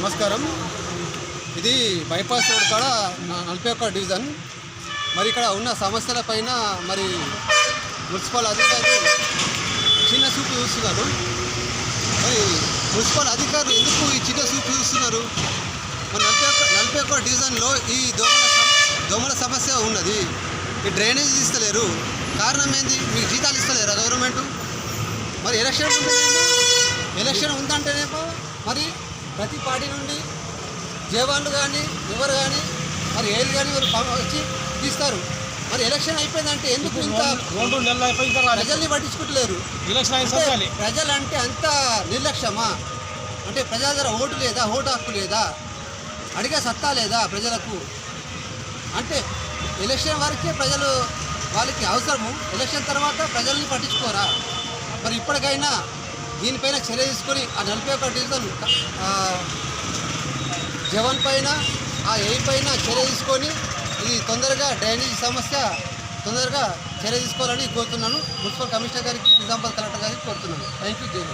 నమస్కారం. ఇది bypass road కాడ నలభై ఒక్క డివిజన్. మరి ఇక్కడ ఉన్న సమస్యల పైన మరి మున్సిపల్ అధికారులు చిన్న సూపు చూస్తున్నారు. మరి మున్సిపల్ అధికారులు ఎందుకు ఈ చిన్న సూపు చూస్తున్నారు? మరి నలభై ఒక్క నలభై ఒక్క డివిజన్లో ఈ దోమల దోమల సమస్య ఉన్నది. ఈ డ్రైనేజ్ ఇస్తలేరు కారణం ఏంది? మీకు జీతాలు ఇస్తలేరా గవర్నమెంట్? మరి ఎలక్షన్ ఎలక్షన్ ఉందంటేనేమో మరి ప్రతి పార్టీ నుండి జవాన్లు కానీ ఎవరు కానీ మరి ఏళ్ళు కానీ ఎవరు పా- వచ్చి తీస్తారు. మరి ఎలక్షన్ అయిపోయిందంటే ఎందుకు ఇంత రెండు నెలలు అయిపోయి ఇంకా రాలేదు ప్రజల్ని పట్టించుకుంటలేరు? ఎలక్షన్ అయిన అంటే అంత నిర్లక్ష్యమా? అంటే ప్రజల దగ్గర ఓటు లేదా? ఓటు హక్కు లేదా? అడిగే సత్తా లేదా ప్రజలకు? అంటే ఎలక్షన్ వరకే ప్రజలు వాళ్ళకి అవసరము. ఎలక్షన్ తర్వాత ప్రజల్ని పట్టించుకోరా? మరి ఇప్పటికైనా దీనిపైన చర్య తీసుకొని ఆ నలభై ఒక్క డివిజన్ జవన్ పైన ఆ ఎయిర్ పైన చర్య తీసుకొని ఇది తొందరగా డ్రైనేజ్ సమస్య తొందరగా చర్య తీసుకోవాలని కోరుతున్నాను. మున్సిపల్ కమిషనర్ గారికి నిజామాబాద్ కలెక్టర్ గారికి కోరుతున్నాను. థ్యాంక్ యూ జై